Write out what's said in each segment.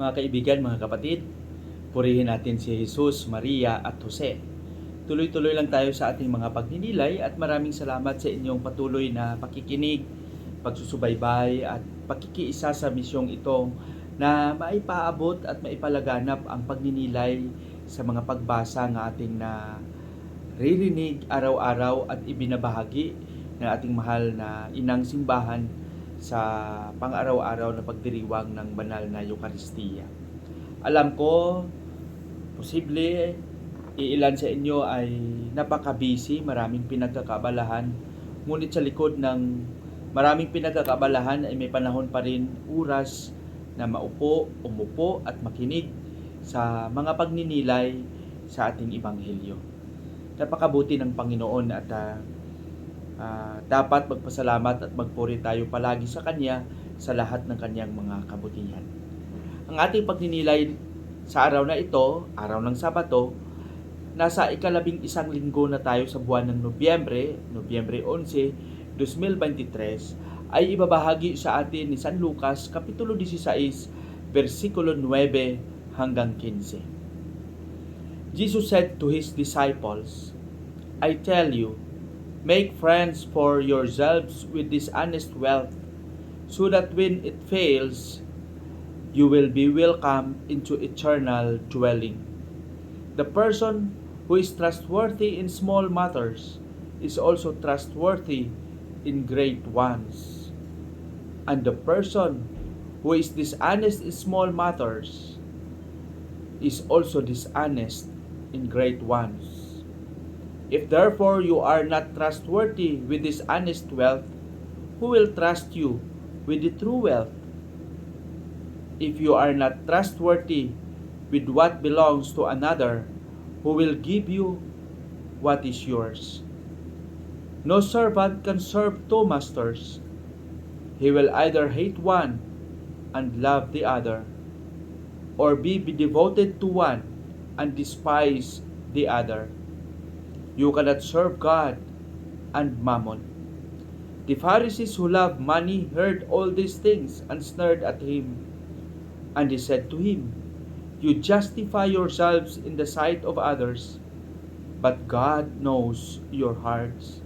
Mga kaibigan, mga kapatid, purihin natin si Jesus, Maria at Jose. Tuloy-tuloy lang tayo sa ating mga pagninilay at maraming salamat sa inyong patuloy na pakikinig, pagsusubaybay at pakikiisa sa misyong ito na maipaabot at maipalaganap ang pagninilay sa mga pagbasa ng ating na ririnig araw-araw at ibinabahagi ng ating mahal na inang simbahan sa pang-araw-araw na pagdiriwang ng banal na Eukaristiya. Alam ko, posible iilan sa inyo ay napaka-busy, maraming pinagkakabalahan. Ngunit sa likod ng maraming pinagkakabalahan ay may panahon pa rin oras na maupo, umupo at makinig sa mga pagninilay sa ating Ebanghelyo. Napakabuti ng Panginoon at ah, ah, dapat magpasalamat at magpuri tayo palagi sa Kanya sa lahat ng Kanyang mga kabutihan. Ang ating pagninilay sa araw na ito, araw ng Sabato, nasa ikalabing isang linggo na tayo sa buwan ng Nobyembre, Nobyembre 11, 2023, ay ibabahagi sa atin ni San Lucas, Kapitulo 16, versikulo 9 hanggang 15. Jesus said to His disciples, I tell you, make friends for yourselves with this honest wealth, so that when it fails, you will be welcomed into eternal dwelling. The person who is trustworthy in small matters is also trustworthy in great ones. And the person who is dishonest in small matters is also dishonest in great ones. If therefore you are not trustworthy with this honest wealth, who will trust you with the true wealth? If you are not trustworthy with what belongs to another, who will give you what is yours? No servant can serve two masters. He will either hate one and love the other, or be devoted to one and despise the other. You cannot serve God and mammon. The Pharisees who love money heard all these things and sneered at him. And they said to him, You justify yourselves in the sight of others, but God knows your hearts.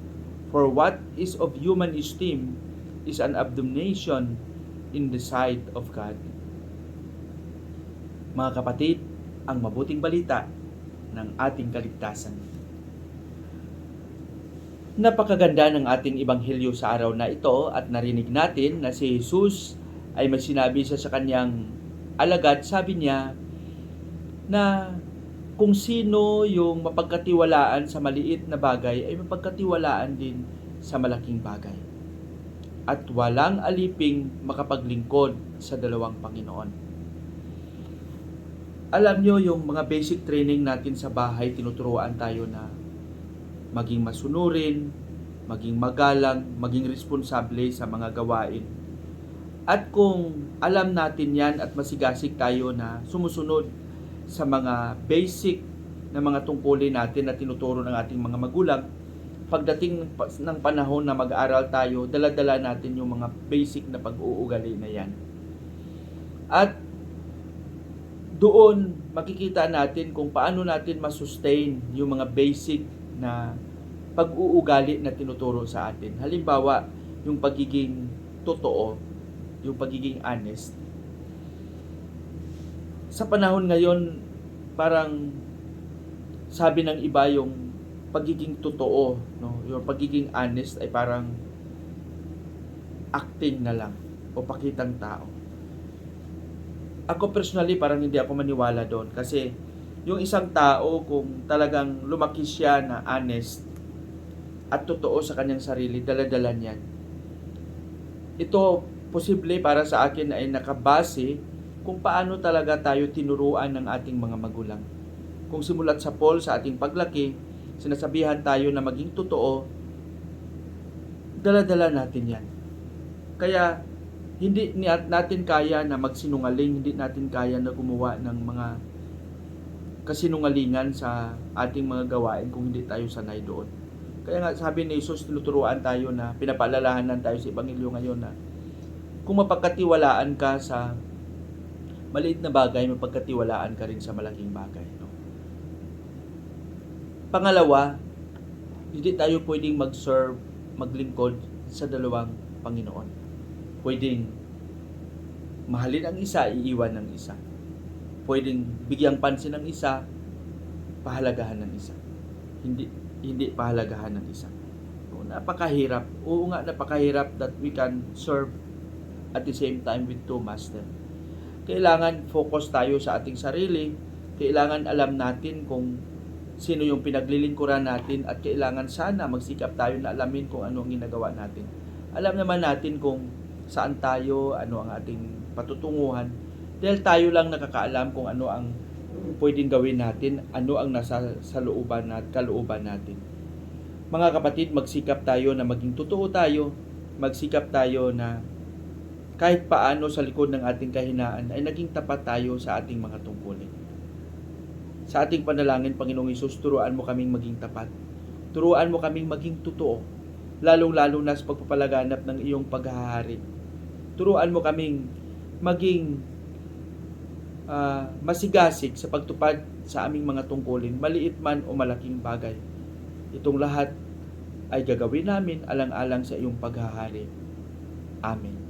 For what is of human esteem is an abomination in the sight of God. Mga kapatid, ang mabuting balita ng ating kaligtasan. Napakaganda ng ating ebanghelyo sa araw na ito at narinig natin na si Jesus ay may sinabi siya sa kanyang alagad, sabi niya na kung sino yung mapagkatiwalaan sa maliit na bagay ay mapagkatiwalaan din sa malaking bagay. At walang aliping makapaglingkod sa dalawang Panginoon. Alam nyo yung mga basic training natin sa bahay, tinuturuan tayo na maging masunurin, maging magalang, maging responsable sa mga gawain. At kung alam natin yan at masigasig tayo na sumusunod sa mga basic na mga tungkulin natin na tinuturo ng ating mga magulang, pagdating ng panahon na mag-aaral tayo, daladala natin yung mga basic na pag-uugali na yan. At doon makikita natin kung paano natin masustain yung mga basic na pag-uugali na tinuturo sa atin. Halimbawa, yung pagiging totoo, yung pagiging honest. Sa panahon ngayon, parang sabi ng iba yung pagiging totoo, no? yung pagiging honest ay parang acting na lang o pakitang tao. Ako personally parang hindi ako maniwala doon kasi yung isang tao kung talagang lumaki siya na honest at totoo sa kanyang sarili, daladala niyan. Ito posible para sa akin ay nakabase kung paano talaga tayo tinuruan ng ating mga magulang. Kung simulat sa Paul sa ating paglaki, sinasabihan tayo na maging totoo, daladala natin yan. Kaya hindi natin kaya na magsinungaling, hindi natin kaya na gumawa ng mga kasinungalingan sa ating mga gawain kung hindi tayo sanay doon. Kaya nga sabi ni Jesus, tinuturuan tayo na pinapaalalahanan tayo sa Ebanghelyo ngayon na kung mapagkatiwalaan ka sa maliit na bagay, mapagkatiwalaan ka rin sa malaking bagay. No? Pangalawa, hindi tayo pwedeng mag-serve, maglingkod sa dalawang Panginoon. Pwedeng mahalin ang isa, iiwan ng isa. Pwedeng bigyang pansin ng isa, pahalagahan ng isa. Hindi hindi pahalagahan ng isa. So, napakahirap. Oo nga, napakahirap that we can serve at the same time with two masters. Kailangan focus tayo sa ating sarili. Kailangan alam natin kung sino yung pinaglilingkuran natin at kailangan sana magsikap tayo na alamin kung ano ang ginagawa natin. Alam naman natin kung saan tayo, ano ang ating patutunguhan. Dahil tayo lang nakakaalam kung ano ang pwedeng gawin natin, ano ang nasa sa looban at kalooban natin. Mga kapatid, magsikap tayo na maging totoo tayo, magsikap tayo na kahit paano sa likod ng ating kahinaan ay naging tapat tayo sa ating mga tungkulin. Sa ating panalangin, Panginoong Isus, turuan mo kaming maging tapat. Turuan mo kaming maging totoo, lalong-lalo na sa pagpapalaganap ng iyong paghahari. Turuan mo kaming maging ah, masigasig sa pagtupad sa aming mga tungkulin, maliit man o malaking bagay. Itong lahat ay gagawin namin alang-alang sa iyong paghahari. Amen.